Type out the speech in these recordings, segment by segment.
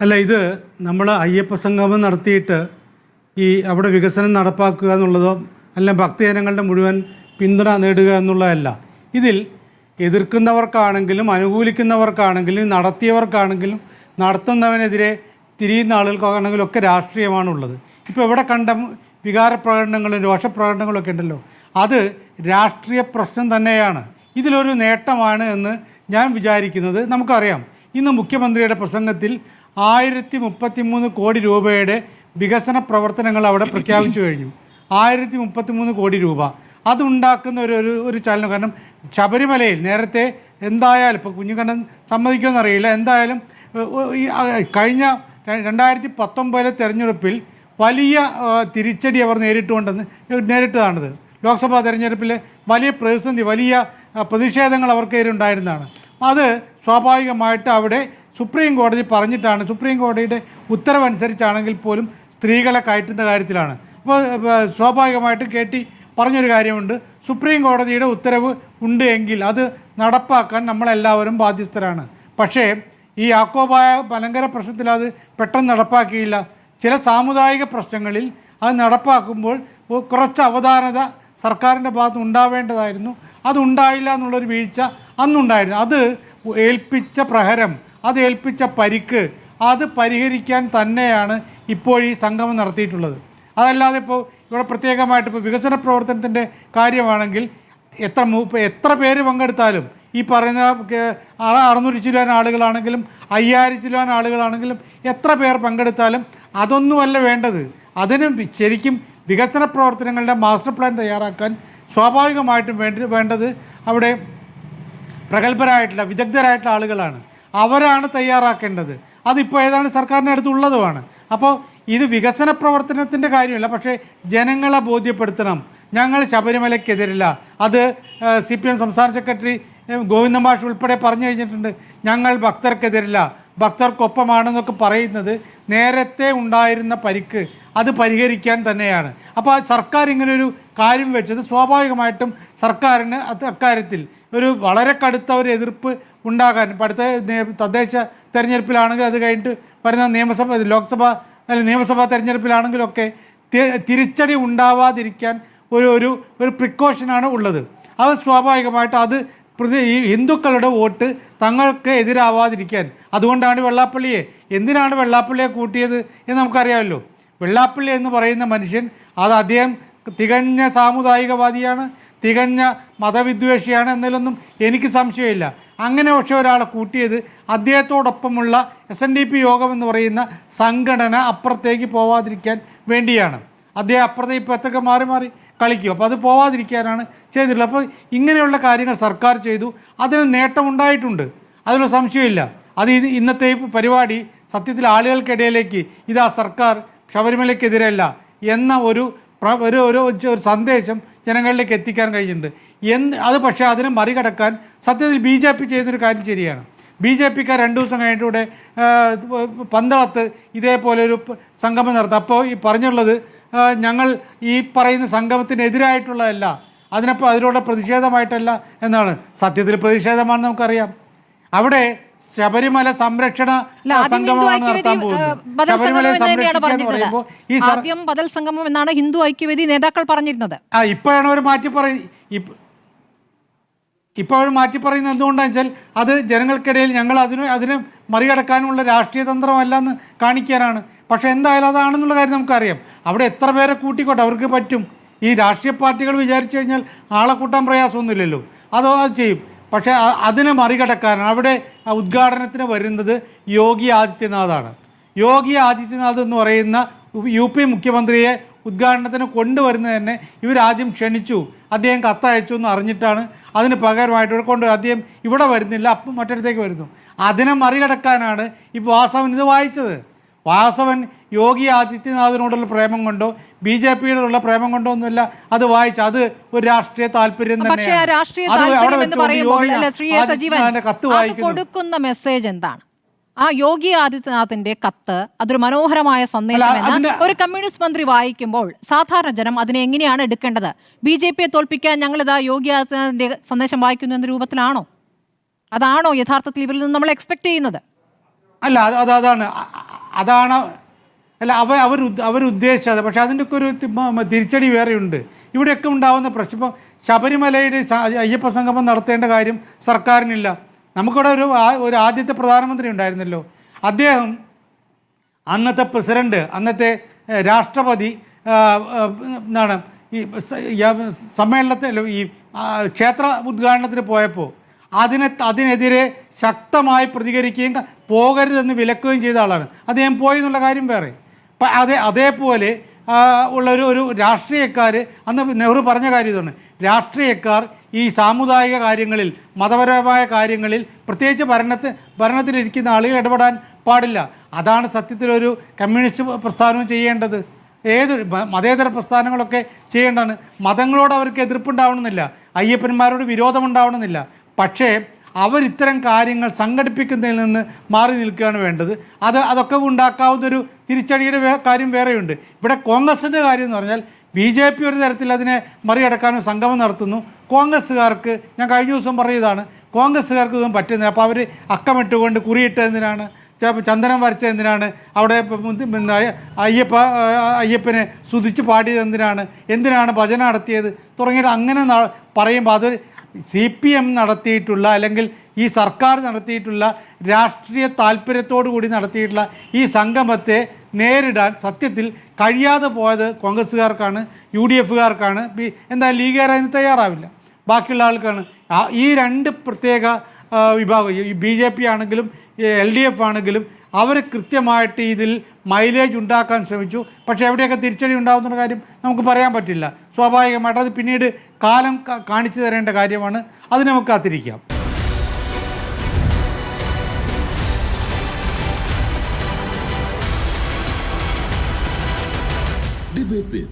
അല്ല ഇത് നമ്മൾ അയ്യപ്പ സംഗമം നടത്തിയിട്ട് ഈ അവിടെ വികസനം നടപ്പാക്കുക എന്നുള്ളതോ അല്ല ഭക്തജനങ്ങളുടെ മുഴുവൻ പിന്തുണ നേടുക എന്നുള്ളതല്ല. ഇതിൽ എതിർക്കുന്നവർക്കാണെങ്കിലും അനുകൂലിക്കുന്നവർക്കാണെങ്കിലും നടത്തിയവർക്കാണെങ്കിലും നടത്തുന്നവനെതിരെ തിരിയുന്ന ആളുകൾക്കാണെങ്കിലും ഒക്കെ രാഷ്ട്രീയമാണുള്ളത്. ഇപ്പോൾ ഇവിടെ കണ്ട വികാര പ്രകടനങ്ങളും രോഷപ്രകടനങ്ങളും ഒക്കെ ഉണ്ടല്ലോ അത് രാഷ്ട്രീയ പ്രശ്നം തന്നെയാണ്. ഇതിലൊരു നേട്ടമാണ് എന്ന് ഞാൻ വിചാരിക്കുന്നത്. നമുക്കറിയാം. ഇന്ന് മുഖ്യമന്ത്രിയുടെ പ്രസംഗത്തിൽ ആയിരത്തി മുപ്പത്തി മൂന്ന് കോടി രൂപയുടെ വികസന പ്രവർത്തനങ്ങൾ അവിടെ പ്രഖ്യാപിച്ചു കഴിഞ്ഞു. ആയിരത്തി മുപ്പത്തി മൂന്ന് കോടി രൂപ. അതുണ്ടാക്കുന്ന ഒരു ഒരു ഒരു ചലനം കാരണം ശബരിമലയിൽ നേരത്തെ എന്തായാലും ഇപ്പോൾ കുഞ്ഞുകണ്ണൻ സമ്മതിക്കുമെന്ന് അറിയില്ല. എന്തായാലും ഈ കഴിഞ്ഞ രണ്ടായിരത്തി പത്തൊമ്പതിലെ തെരഞ്ഞെടുപ്പിൽ വലിയ തിരിച്ചടി അവർ നേരിട്ടുകൊണ്ടെന്ന് നേരിട്ടതാണിത്. ലോക്സഭാ തെരഞ്ഞെടുപ്പിൽ വലിയ പ്രതിസന്ധി വലിയ പ്രതിഷേധങ്ങൾ അവർക്കെതിരെ ഉണ്ടായിരുന്നതാണ് അത് സ്വാഭാവികമായിട്ട് അവിടെ സുപ്രീം കോടതി പറഞ്ഞിട്ടാണ് സുപ്രീം കോടതിയുടെ ഉത്തരവനുസരിച്ചാണെങ്കിൽ പോലും സ്ത്രീകളെ കയറ്റുന്ന കാര്യത്തിലാണ്. അപ്പോൾ സ്വാഭാവികമായിട്ടും കെ ടി പറഞ്ഞൊരു കാര്യമുണ്ട്. സുപ്രീം കോടതിയുടെ ഉത്തരവ് ഉണ്ട് എങ്കിൽ അത് നടപ്പാക്കാൻ നമ്മളെല്ലാവരും ബാധ്യസ്ഥരാണ്. പക്ഷേ ഈ യാക്കോബായ മലങ്കര പ്രശ്നത്തിൽ അത് പെട്ടെന്ന് നടപ്പാക്കിയില്ല. ചില സാമുദായിക പ്രശ്നങ്ങളിൽ അത് നടപ്പാക്കുമ്പോൾ കുറച്ച് അവധാനത സർക്കാരിന്റെ ഭാഗത്ത് ഉണ്ടാവേണ്ടതായിരുന്നു. അതുണ്ടായില്ല എന്നുള്ളൊരു വീഴ്ച അന്നുണ്ടായിരുന്നു. അത് ഏൽപ്പിച്ച പ്രഹരം അത് ഏൽപ്പിച്ച പരിക്ക് അത് പരിഹരിക്കാൻ തന്നെയാണ് ഇപ്പോൾ ഈ സംഗമം നടത്തിയിട്ടുള്ളത്. അതല്ലാതെ ഇപ്പോൾ ഇവിടെ പ്രത്യേകമായിട്ട് ഇപ്പോൾ വികസന പ്രവർത്തനത്തിന്റെ കാര്യമാണെങ്കിൽ എത്ര എത്ര പേര് പങ്കെടുത്താലും ഈ പറയുന്ന അറുന്നൂറ് ചില്ലുവാൻ ആളുകളാണെങ്കിലും അയ്യായിരം ചില്ലുവാൻ ആളുകളാണെങ്കിലും എത്ര പേർ പങ്കെടുത്താലും അതൊന്നുമല്ല വേണ്ടത്. അതിനും ശരിക്കും വികസന പ്രവർത്തനങ്ങളുടെ മാസ്റ്റർ പ്ലാൻ തയ്യാറാക്കാൻ സ്വാഭാവികമായിട്ടും വേണ്ടി വേണ്ടത് അവിടെ പ്രഗത്ഭരായിട്ടുള്ള വിദഗ്ധരായിട്ടുള്ള ആളുകളാണ്. അവരാണ് തയ്യാറാക്കേണ്ടത്. അതിപ്പോൾ ഏതാണ് സർക്കാരിന്റെ അടുത്തുള്ളതുമാണ് അപ്പോൾ ഇത് വികസന പ്രവർത്തനത്തിന്റെ കാര്യമല്ല പക്ഷേ ജനങ്ങളെ ബോധ്യപ്പെടുത്തണം. ഞങ്ങൾ ശബരിമലയ്ക്കെതിരില്ല. അത് സി പി എം സംസ്ഥാന സെക്രട്ടറി ഗോവിന്ദ മാഷ് ഉൾപ്പെടെ പറഞ്ഞു കഴിഞ്ഞിട്ടുണ്ട്. ഞങ്ങൾ ഭക്തർക്കെതിരില്ല. ഭക്തർക്കൊപ്പമാണെന്നൊക്കെ പറയുന്നത് നേരത്തെ ഉണ്ടായിരുന്ന പരിക്ക്. അത് പരിഹരിക്കാൻ തന്നെയാണ്. അപ്പോൾ സർക്കാർ ഇങ്ങനൊരു കാര്യം വെച്ചത് സ്വാഭാവികമായിട്ടും സർക്കാരിന് അത് അക്കാര്യത്തിൽ ഒരു വളരെ കടുത്ത ഒരു എതിർപ്പ് ഉണ്ടാകാൻ. അടുത്ത തദ്ദേശ തെരഞ്ഞെടുപ്പിലാണെങ്കിൽ അത് കഴിഞ്ഞിട്ട് വരുന്ന നിയമസഭ ലോക്സഭ അല്ലെങ്കിൽ നിയമസഭാ തെരഞ്ഞെടുപ്പിലാണെങ്കിലൊക്കെ തിരിച്ചടി ഉണ്ടാവാതിരിക്കാൻ ഒരു ഒരു ഒരു പ്രിക്കോഷനാണ് ഉള്ളത്. അത് സ്വാഭാവികമായിട്ട് അത് ഈ ഹിന്ദുക്കളുടെ വോട്ട് തങ്ങൾക്ക് എതിരാവാതിരിക്കാൻ. അതുകൊണ്ടാണ് വെള്ളാപ്പള്ളിയെ. എന്തിനാണ് വെള്ളാപ്പള്ളിയെ കൂട്ടിയത് എന്ന് നമുക്കറിയാമല്ലോ. വെള്ളാപ്പള്ളി എന്ന് പറയുന്ന മനുഷ്യൻ അത് അദ്ദേഹം തികഞ്ഞ സാമുദായികവാദിയാണ്. തികഞ്ഞ മതവിദ്വേഷിയാണ് എന്നതിലൊന്നും എനിക്ക് സംശയമില്ല. അങ്ങനെ പക്ഷേ ഒരാളെ കൂട്ടിയത് അദ്ദേഹത്തോടൊപ്പമുള്ള എസ് എൻ ഡി പി യോഗം എന്ന് പറയുന്ന സംഘടന അപ്പുറത്തേക്ക് പോവാതിരിക്കാൻ വേണ്ടിയാണ്. അദ്ദേഹം അപ്പുറത്തെ ഇപ്പുറത്തൊക്കെ മാറി മാറി കളിക്കും. അപ്പോൾ അത് പോവാതിരിക്കാനാണ് ചെയ്തിട്ടുള്ളത്. അപ്പോൾ ഇങ്ങനെയുള്ള കാര്യങ്ങൾ സർക്കാർ ചെയ്തു. അതിന് നേട്ടമുണ്ടായിട്ടുണ്ട് അതിലുള്ള സംശയമില്ല. അത് ഇന്നത്തെ പരിപാടി സത്യത്തിൽ ആളുകൾക്കിടയിലേക്ക് ഇതാ സർക്കാർ ശബരിമലയ്ക്കെതിരല്ല എന്ന ഒരു ഒരു ഒരു സന്ദേശം ജനങ്ങളിലേക്ക് എത്തിക്കാൻ കഴിഞ്ഞിട്ടുണ്ട്. എന്ത് അത് പക്ഷേ അതിനെ മറികടക്കാൻ സത്യത്തിൽ ബി ജെ പി ചെയ്തൊരു കാര്യം ശരിയാണ്. ബി ജെ പിക്കാർ രണ്ട് ദിവസം കഴിഞ്ഞിട്ട് പന്തളത്ത് ഇതേപോലെ ഒരു സംഗമം നടത്തും. അപ്പോൾ ഈ പറഞ്ഞുള്ളത് ഞങ്ങൾ ഈ പറയുന്ന സംഗമത്തിനെതിരായിട്ടുള്ളതല്ല അതിനപ്പോൾ അതിലൂടെ പ്രതിഷേധമായിട്ടല്ല എന്നാണ്. സത്യത്തിൽ പ്രതിഷേധമാണെന്ന് നമുക്കറിയാം. അവിടെ ശബരിമല സംരക്ഷണ സംഗമമാണ് നടത്താൻ പോകുന്നത്. സംരക്ഷിക്കുക പറയുമ്പോൾ ഈ ആദ്യം ബദൽ സംഗമം എന്നാണ് ഹിന്ദു ഐക്യവേദി നേതാക്കൾ പറഞ്ഞിരുന്നത്. ആ ഇപ്പോഴാണ് അവർ മാറ്റി പറയുന്നത് ഇപ്പ ഇപ്പോൾ അവർ മാറ്റി പറയുന്നത് എന്തുകൊണ്ടാണെന്ന് വെച്ചാൽ അത് ജനങ്ങൾക്കിടയിൽ ഞങ്ങൾ അതിന് അതിനെ മറികടക്കാനുള്ള രാഷ്ട്രീയ തന്ത്രമല്ല എന്ന് കാണിക്കാനാണ്. പക്ഷേ എന്തായാലും അതാണെന്നുള്ള കാര്യം നമുക്കറിയാം. അവിടെ എത്ര പേരെ കൂട്ടിക്കോട്ടെ അവർക്ക് പറ്റും. ഈ രാഷ്ട്രീയ പാർട്ടികൾ വിചാരിച്ചു കഴിഞ്ഞാൽ ആളെ കൂട്ടാൻ പ്രയാസമൊന്നുമില്ലല്ലോ. അതോ അത് ചെയ്യും. പക്ഷേ അതിനെ മറികടക്കാൻ അവിടെ ഉദ്ഘാടനത്തിന് വരുന്നത് യോഗി ആദിത്യനാഥാണ്. യോഗി ആദിത്യനാഥ് എന്ന് പറയുന്ന യു പി മുഖ്യമന്ത്രിയെ ഉദ്ഘാടനത്തിന് കൊണ്ടുവരുന്നത് തന്നെ ഇവരാദ്യം ക്ഷണിച്ചു. അദ്ദേഹം കത്തയച്ചു എന്ന് അറിഞ്ഞിട്ടാണ് അതിന് പകരമായിട്ട് ഇവിടെ കൊണ്ടുവരും അദ്ദേഹം ഇവിടെ വരുന്നില്ല അപ്പം മറ്റിടത്തേക്ക് വരുന്നു. അതിനെ മറികടക്കാനാണ് ഇപ്പോൾ വാസവൻ ഇത് വായിച്ചത്. വാസവൻ യോഗി ആദിത്യനാഥിനോടുള്ള പ്രേമം കൊണ്ടോ ബി ജെ പിയോടുള്ള പ്രേമം കൊണ്ടോ ഒന്നുമല്ല അത് വായിച്ച അത് ഒരു രാഷ്ട്രീയ താല്പര്യം തന്നെയാണ്. കത്ത് കൊടുക്കുന്ന മെസ്സേജ് എന്താണ്? ആ യോഗി ആദിത്യനാഥിന്റെ കത്ത് അതൊരു മനോഹരമായ സന്ദേശം ഒരു കമ്മ്യൂണിസ്റ്റ് മന്ത്രി വായിക്കുമ്പോൾ സാധാരണ ജനം അതിനെ എങ്ങനെയാണ് എടുക്കേണ്ടത്? ബി ജെ പിയെ തോൽപ്പിക്കാൻ ഞങ്ങൾ ഇതാ യോഗി ആദിത്യനാഥിന്റെ സന്ദേശം വായിക്കുന്നു എന്ന രൂപത്തിലാണോ? അതാണോ യഥാർത്ഥത്തിൽ ഇവരിൽ നിന്ന് നമ്മൾ എക്സ്പെക്ട് ചെയ്യുന്നത്? അല്ല അത് അത് അതാണ്. അതാണ് അല്ല അവ അവർ അവരുദ്ദേശിച്ചത്. പക്ഷേ അതിന്റെ ഒക്കെ ഒരു തിരിച്ചടി വേറെയുണ്ട്. ഇവിടെയൊക്കെ ഉണ്ടാകുന്ന പ്രശ്നം ഇപ്പം ശബരിമലയുടെ അയ്യപ്പ സംഗമം നടത്തേണ്ട കാര്യം സർക്കാരിനില്ല. നമുക്കിവിടെ ഒരു ഒരു ആദ്യത്തെ പ്രധാനമന്ത്രി ഉണ്ടായിരുന്നല്ലോ. അദ്ദേഹം അന്നത്തെ പ്രസിഡന്റ് അന്നത്തെ രാഷ്ട്രപതി എന്താണ് ഈ സമ്മേളനത്തിൽ ഈ ക്ഷേത്ര ഉദ്ഘാടനത്തിന് പോയപ്പോൾ അതിനെ അതിനെതിരെ ശക്തമായി പ്രതികരിക്കുകയും പോകരുതെന്ന് വിലക്കുകയും ചെയ്ത ആളാണ്. അദ്ദേഹം പോയി എന്നുള്ള കാര്യം വേറെ. അപ്പം അതേ അതേപോലെ ഉള്ളൊരു ഉള്ള ഒരു രാഷ്ട്രീയക്കാർ അന്ന് നെഹ്റു പറഞ്ഞ കാര്യം ഇതാണ്. രാഷ്ട്രീയക്കാർ ഈ സാമുദായിക കാര്യങ്ങളിൽ മതപരമായ കാര്യങ്ങളിൽ പ്രത്യേകിച്ച് ഭരണത്തിൽ ഭരണത്തിലിരിക്കുന്ന ആളുകൾ ഇടപെടാൻ പാടില്ല. അതാണ് സത്യത്തിലൊരു കമ്മ്യൂണിസ്റ്റ് പ്രസ്ഥാനവും ചെയ്യേണ്ടത്. ഏത് മതേതര പ്രസ്ഥാനങ്ങളൊക്കെ ചെയ്യേണ്ടതാണ്. മതങ്ങളോട് അവർക്ക് എതിർപ്പുണ്ടാവണമെന്നില്ല. അയ്യപ്പന്മാരോട് വിരോധമുണ്ടാവണമെന്നില്ല. പക്ഷേ അവരിത്തരം കാര്യങ്ങൾ സംഘടിപ്പിക്കുന്നതിൽ നിന്ന് മാറി നിൽക്കുകയാണ് വേണ്ടത്. അത് അതൊക്കെ ഉണ്ടാക്കാവുന്ന ഒരു തിരിച്ചടിയുടെ കാര്യം വേറെയുണ്ട്. ഇവിടെ കോൺഗ്രസിന്റെ കാര്യം എന്ന് പറഞ്ഞാൽ ബി ജെ പി ഒരു തരത്തിൽ അതിനെ മറികടക്കാനും സംഗമം നടത്തുന്നു. കോൺഗ്രസ്സുകാർക്ക് ഞാൻ കഴിഞ്ഞ ദിവസം പറഞ്ഞതാണ് കോൺഗ്രസ്സുകാർക്ക് ഇതൊന്നും പറ്റുന്നില്ല. അപ്പോൾ അവർ അക്കമിട്ടുകൊണ്ട് കുറിയിട്ട് എന്തിനാണ്? ചന്ദനം വരച്ച എന്തിനാണ്? അവിടെ അയ്യപ്പ അയ്യപ്പനെ സ്തുതിച്ച് പാടിയത് എന്തിനാണ്? എന്തിനാണ് ഭജന നടത്തിയത്? തുടങ്ങിയിട്ട് അങ്ങനെ പറയുമ്പോൾ അതൊരു സി പി എം നടത്തിയിട്ടുള്ള അല്ലെങ്കിൽ ഈ സർക്കാർ നടത്തിയിട്ടുള്ള രാഷ്ട്രീയ താല്പര്യത്തോടു കൂടി നടത്തിയിട്ടുള്ള ഈ സംഗമത്തെ നേരിടാൻ സത്യത്തിൽ കഴിയാതെ പോയത് കോൺഗ്രസ്സുകാർക്കാണ് യു ഡി എഫുകാർക്കാണ്. എന്താ ലീഗുകാർ അതിന് തയ്യാറാവില്ല. ബാക്കിയുള്ള ആൾക്കാണ്. ഈ രണ്ട് പ്രത്യേക വിഭാഗം ബി ജെ പി ആണെങ്കിലും എൽ ഡി എഫ് ആണെങ്കിലും അവർ കൃത്യമായിട്ട് ഇതിൽ മൈലേജ് ഉണ്ടാക്കാൻ ശ്രമിച്ചു. പക്ഷേ എവിടെയൊക്കെ തിരിച്ചടി ഉണ്ടാകുന്ന കാര്യം നമുക്ക് പറയാൻ പറ്റില്ല. സ്വാഭാവികമായിട്ട് അത് പിന്നീട് കാലം കാണിച്ചു തരേണ്ട കാര്യമാണ്. അത് നമുക്ക് കാത്തിരിക്കാം.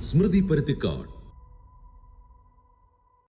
സ്മൃതി പരുത്തിക്കാട്